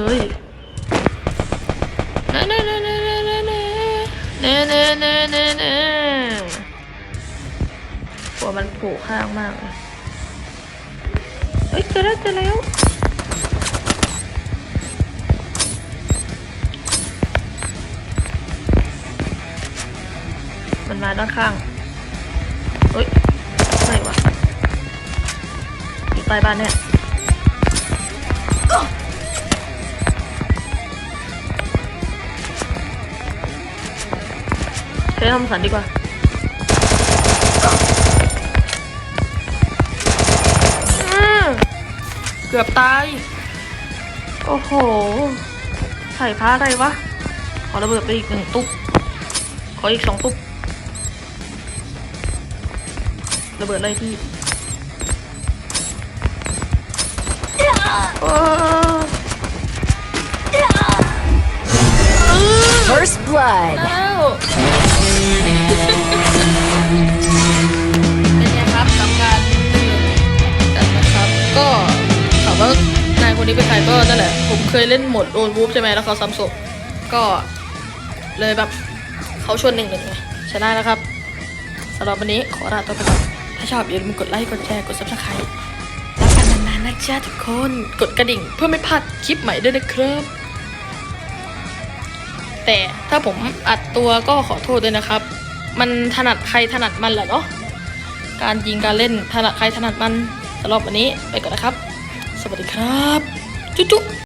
เฮ้ยเน่เน่เน่เน่เน่เน่เน่เน่เน่เน่เน่เน่หัวมันผล่ข้างมากเลยเฮ้ยเจอแล้วเจอแล้วมันมาด้านข้างเฮ้ยไม่วะอยู่ใต้บ้านเนี่ย ใช้ทำสันดีกว่าอืมเกือบตาย โอ้โห ใส่ผ้าอะไรวะ ขอระเบิดไปอีกหนึ่งตุ๊บ ขออีกสองตุ๊บ ระเบิดอะไรพี่โอ้ First blood. แล้ว เป็นไงครับทำงานกันนะครับ ก็ถามว่านายคนนี้เป็นใครก็นั่นแหละ ผมเคยเล่นโหมดโดนวูฟใช่ไหมแล้วเขาซ้ำศพก็เลยแบบเขาชวนหนึ่งหนึ่งไงชนะแล้วครับสำหรับวันนี้ขอลาตัวไปก่อนถ้าชอบอย่าลืมกดไลค์กดแชร์กด subscribe แล้วกันนานๆนะจ๊ะทุกคน กดกระดิ่งเพื่อไม่พลาดคลิปใหม่ด้วยนะครับ แต่ถ้าผมอัดตัวก็ขอโทษด้วยนะครับ มันถนัดใครถนัดมันแหละเนาะการยิงการเล่นถนัดใครถนัดมันสำหรับวันนี้ไปก่อนนะครับ สวัสดีครับ จุ๊จุ